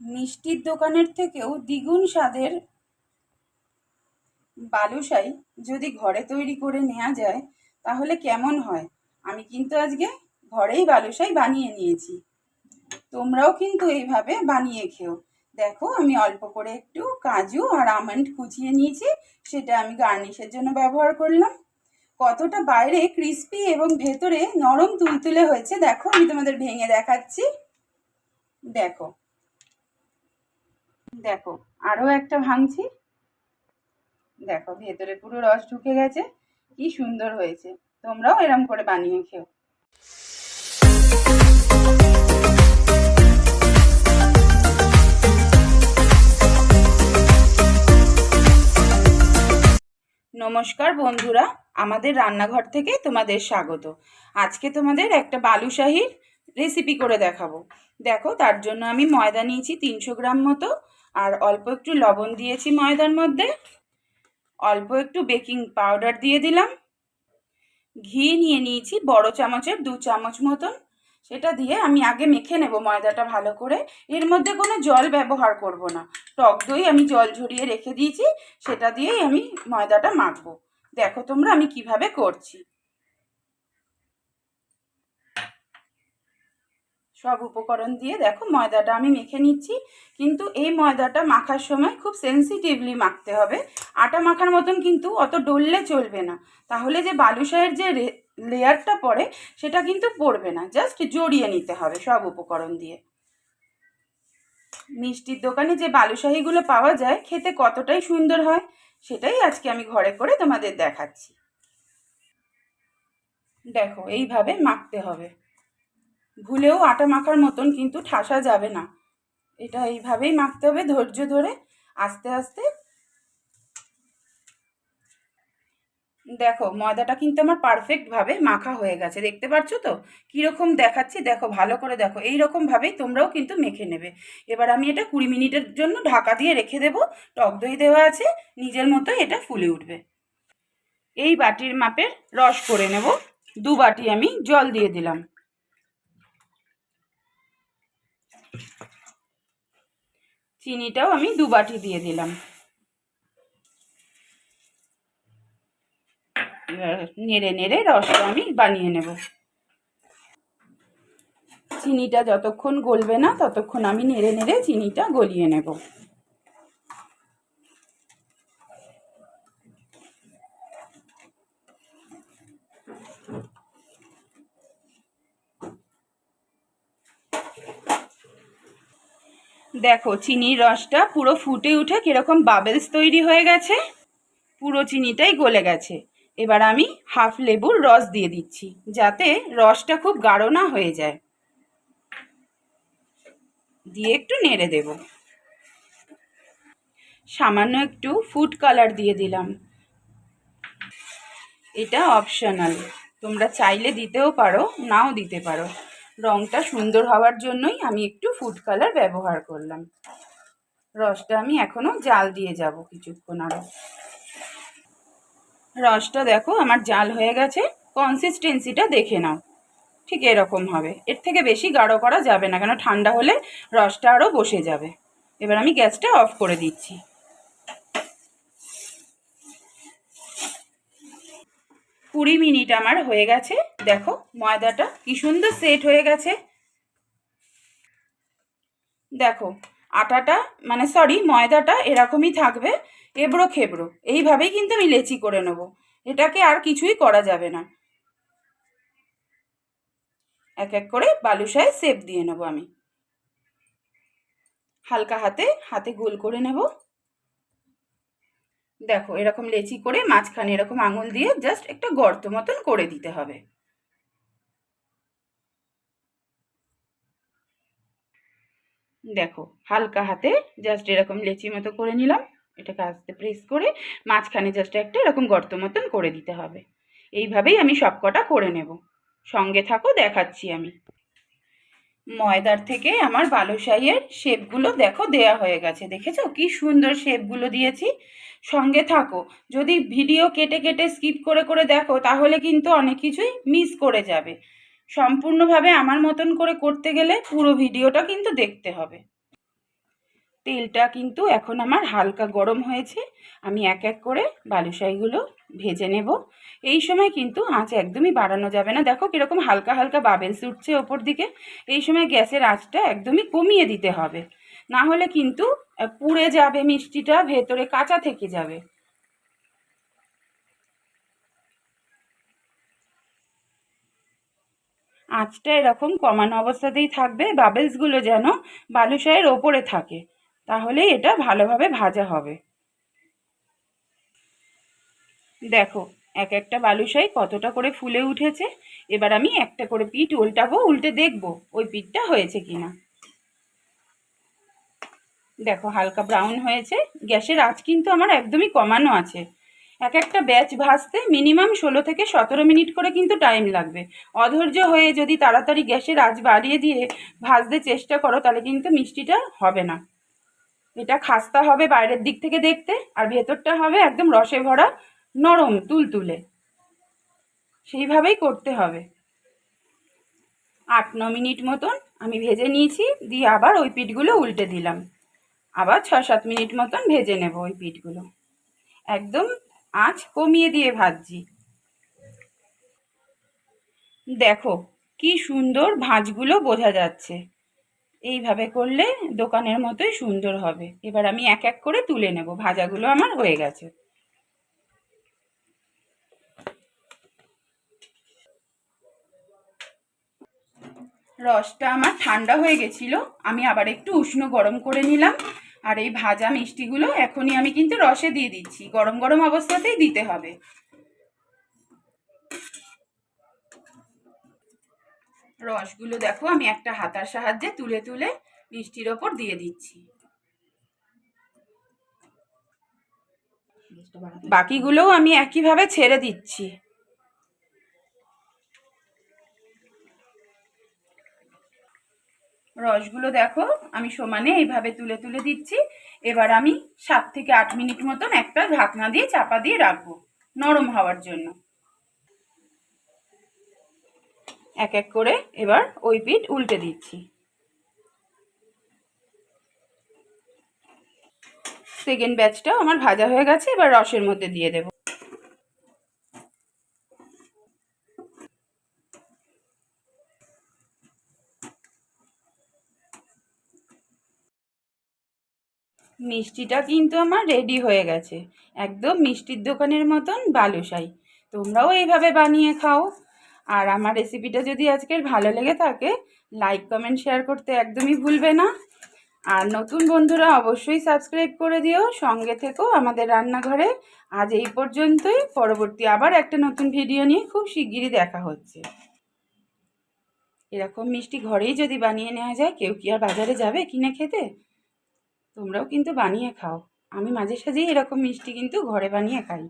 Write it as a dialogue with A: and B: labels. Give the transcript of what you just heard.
A: মিষ্টির দোকানের থেকেও দ্বিগুণ স্বাদের বালুশাই যদি ঘরে তৈরি করে নেওয়া যায়, তাহলে কেমন হয়? আমি কিন্তু আজকে ঘরেই বালুশাই বানিয়ে নিয়েছি। তোমরাও কিন্তু এইভাবে বানিয়ে খেও। দেখো, আমি অল্প করে একটু কাজু আর আমন্ড কুচিয়ে নিয়েছি, সেটা আমি গার্নিশের জন্য ব্যবহার করলাম। কতটা বাইরে ক্রিস্পি এবং ভেতরে নরম তুলতুলে হয়েছে, দেখো, আমি তোমাদের ভেঙে দেখাচ্ছি। দেখো দেখো আরও একটা ভাঙছি। দেখো, ভেতরে পুরো রস ঢুকে গেছে। কি সুন্দর হয়েছে। তোমরাও এরম করে বানিয়ে খেও। নমস্কার বন্ধুরা, আমাদের রান্নাঘর থেকে তোমাদের স্বাগত। আজকে তোমাদের একটা বালুশাহির রেসিপি করে দেখাবো। দেখো, তার জন্য আমি ময়দা নিয়েছি তিনশো গ্রাম মতো। আর অল্প একটু লবণ দিয়েছি ময়দার মধ্যে। অল্প একটু বেকিং পাউডার দিয়ে দিলাম। ঘি নিয়ে নিয়েছি বড় চামচের, দু চামচ মতন। সেটা দিয়ে আমি আগে মেখে নেব ময়দাটা ভালো করে। এর মধ্যে কোনো জল ব্যবহার করব না। টক দই আমি জল ঝরিয়ে রেখে দিয়েছি, সেটা দিয়েই আমি ময়দাটা মাখবো। দেখো তোমরা আমি কীভাবে করছি। সব উপকরণ দিয়ে দেখো ময়দাটা আমি মেখে নিচ্ছি। কিন্তু এই ময়দাটা মাখার সময় খুব সেন্সিটিভলি মাখতে হবে। আটা মাখার মতন কিন্তু অত ডললে চলবে না। তাহলে যে বালুশাহের যে লেয়ারটা পড়ে, সেটা কিন্তু পড়বে না। জাস্ট জড়িয়ে নিতে হবে সব উপকরণ দিয়ে। মিষ্টির দোকানে যে বালুশাহিগুলো পাওয়া যায়, খেতে কতটাই সুন্দর হয়, সেটাই আজকে আমি ঘরে করে তোমাদের দেখাচ্ছি। দেখো, এইভাবে মাখতে হবে। ভুলেও আটা মাখার মতন কিন্তু ঠাসা যাবে না। এটা এইভাবেই মাখতে হবে, ধৈর্য ধরে আস্তে আস্তে। দেখো, ময়দাটা কিন্তু আমার পারফেক্টভাবে মাখা হয়ে গেছে। দেখতে পাচ্ছ তো? কীরকম দেখাচ্ছি? দেখো, ভালো করে দেখো। এই রকমভাবেই তোমরাও কিন্তু মেখে নেবে। এবার আমি এটা কুড়ি মিনিটের জন্য ঢাকা দিয়ে রেখে দেবো। টক দই দেওয়া আছে, নিজের মতো এটা ফুলে উঠবে। এই বাটির মাপের রস করে নেব। দু বাটি আমি জল দিয়ে দিলাম। চিনিটাও আমি দু বাটি দিয়ে দিলাম। নেড়ে নেড়ে রসটা আমি বানিয়ে নেব। চিনিটা যতক্ষণ গলবে না, ততক্ষণ আমি নেড়ে নেড়ে চিনিটা গলিয়ে নেব। দেখো, চিনির রসটা পুরো ফুটে উঠে কীরকম বাবেলস তৈরি হয়ে গেছে। পুরো চিনিটাই গলে গেছে। এবার আমি হাফ লেবুর রস দিয়ে দিচ্ছি, যাতে রসটা খুব গাঢ় না হয়ে যায়। দিয়ে একটু নেড়ে দেব। সামান্য একটু ফুড কালার দিয়ে দিলাম। এটা অপশনাল তোমরা চাইলে দিতেও পারো, নাও দিতে পারো। রঙটা সুন্দর হওয়ার জন্যই আমি একটু ফুড কালার ব্যবহার করলাম। রসটা আমি এখনও জাল দিয়ে যাব কিছুক্ষণ আরও রসটা দেখো আমার জাল হয়ে গেছে কনসিস্টেন্সিটা দেখে নাও। ঠিক এরকম হবে। এর থেকে বেশি গাঢ় করা যাবে না, কেন ঠান্ডা হলে রসটা আরও বসে যাবে। এবার আমি গ্যাসটা অফ করে দিচ্ছি। কুড়ি মিনিট আমার হয়ে গেছে। দেখো, ময়দাটা কি সুন্দর সেট হয়ে গেছে। দেখো, আটাটা মানে সরি ময়দাটা এরকমই থাকবে, এবড়ো খেবড়ো। এইভাবেই কিন্তু আমি লেচি করে নেব। এটাকে আর কিছুই করা যাবে না। এক এক করে বালুশায় সেপ দিয়ে নেব আমি। হালকা হাতে হাতে গোল করে নেব। দেখো, এরকম লেচি করে মাঝখানে এরকম আঙুল দিয়ে জাস্ট একটা গর্ত মতন করে দিতে হবে। দেখো, হালকা হাতে জাস্ট এরকম লেচি মতো করে নিলাম। এটাকে আস্তে প্রেস করে মাঝখানে জাস্ট একটা এরকম গর্ত মতন করে দিতে হবে। এইভাবেই আমি সব কটা করে নেব। সঙ্গে থাকো, দেখাচ্ছি আমি। ময়দার থেকে আমার বালুশাইয়ের শেপগুলো দেখো, দেয়া হয়ে গেছে, দেখেছ? কি সুন্দর শেপগুলো দিয়েছি। সঙ্গে থাকো। যদি ভিডিও কেটে কেটে স্কিপ করে করে দেখো, তাহলে কিন্তু অনেক কিছুই মিস করে যাবে। সম্পূর্ণভাবে আমার মতন করে করতে গেলে পুরো ভিডিওটা কিন্তু দেখতে হবে। তেলটা কিন্তু এখন আমার হালকা গরম হয়েছে। আমি এক এক করে বালুশাইগুলো ভেজে নেব। এই সময় কিন্তু আঁচ একদমই বাড়ানো যাবে না। দেখো কীরকম হালকা হালকা বাবেলস উঠছে ওপর দিকে। এই সময় গ্যাসের আঁচটা একদমই কমিয়ে দিতে হবে। না হলে কিন্তু পুড়ে যাবে মিষ্টিটা, ভেতরে কাঁচা থেকে যাবে। আঁচটা এরকম কমানো অবস্থাতেই থাকবে, বাবেলসগুলো যেন বালুশাহের ওপরে থাকে। তাহলেই এটা ভালোভাবে ভাজা হবে। দেখো, এক একটা বালুশাই কতটা করে ফুলে উঠেছে। এবার আমি একটা করে পিঠ উল্টাবো, উল্টে দেখব ওই পিঠটা হয়েছে কিনা। দেখো, হালকা ব্রাউন হয়েছে। গ্যাসের আঁচ কিন্তু আমার একদমই কমানো আছে। এক একটা ব্যাচ ভাজতে মিনিমাম ষোলো থেকে সতেরো মিনিট করে কিন্তু টাইম লাগবে। অধৈর্য হয়ে যদি তাড়াতাড়ি গ্যাসের আঁচ বাড়িয়ে দিয়ে ভাজতে চেষ্টা করো, তাহলে কিন্তু মিষ্টিটা হবে না। এটা খাস্তা হবে বাইরের দিক থেকে দেখতে, আর ভেতরটা হবে একদম রসে ভরা, নরম, তুলতুলে। সেইভাবেই করতে হবে। আট, ন মিনিট মতন আমি ভেজে নিয়েছি, দিয়ে আবার ওই পিঠগুলো উল্টে দিলাম। আবার ছ সাত মিনিট মতন ভেজে নেব ওই পিঠগুলো। একদম আঁচ কমিয়ে দিয়ে ভাজছি। দেখো, কি সুন্দর ভাঁজগুলো বোঝা যাচ্ছে। এইভাবে করলে দোকানের মতোই সুন্দর হবে। এবার আমি এক এক করে তুলে নেব, ভাজাগুলো আমার হয়ে গেছে। রসটা আমার ঠান্ডা হয়ে গেছিল, আমি আবার একটু উষ্ণ গরম করে নিলাম। আর এই ভাজা মিষ্টিগুলো এখনই আমি কিন্তু রসে দিয়ে দিচ্ছি, গরম গরম অবস্থাতেই দিতে হবে। রসগুলো দেখো, আমি একটা হাতার সাহায্যে তুলে তুলে মিষ্টির ওপর দিয়ে দিচ্ছি। বাকিগুলোও আমি একইভাবে ছেড়ে দিচ্ছি। রসগুলো দেখো, আমি সমানে এইভাবে তুলে তুলে দিচ্ছি। এবার আমি সাত থেকে আট মিনিট মতন একটা ঢাকনা দিয়ে চাপা দিয়ে রাখব নরম হওয়ার জন্য। এক এক করে এবার ওই পিঠ উল্টে দিচ্ছি। সেকেন্ড ব্যাচটাও আমার ভাজা হয়ে গেছে, এবার রসের মধ্যে দিয়ে দেব। মিষ্টিটা কিন্তু আমার রেডি হয়ে গেছে। একদম মিষ্টির দোকানের মতন বালুশাই তোমরাও এইভাবে বানিয়ে খাও। আর আমার রেসিপিটা যদি আজকের ভালো লেগে থাকে লাইক কমেন্ট শেয়ার করতে একদমই ভুলবে না। আর নতুন বন্ধুরা অবশ্যই সাবস্ক্রাইব করে দিও। সঙ্গে থেকেও আমাদের রান্নাঘরে। আজ এই পর্যন্তই। পরবর্তী আবার একটা নতুন ভিডিও নিয়ে খুব শিগগিরই দেখা হচ্ছে। এরকম মিষ্টি ঘরেই যদি বানিয়ে নেওয়া যায়, কেউ কি আর বাজারে যাবে কিনে খেতে? তোমরাও কিন্তু বানিয়ে খাও। আমি মাঝে সাঝেই এরকম মিষ্টি কিন্তু ঘরে বানিয়ে খাই।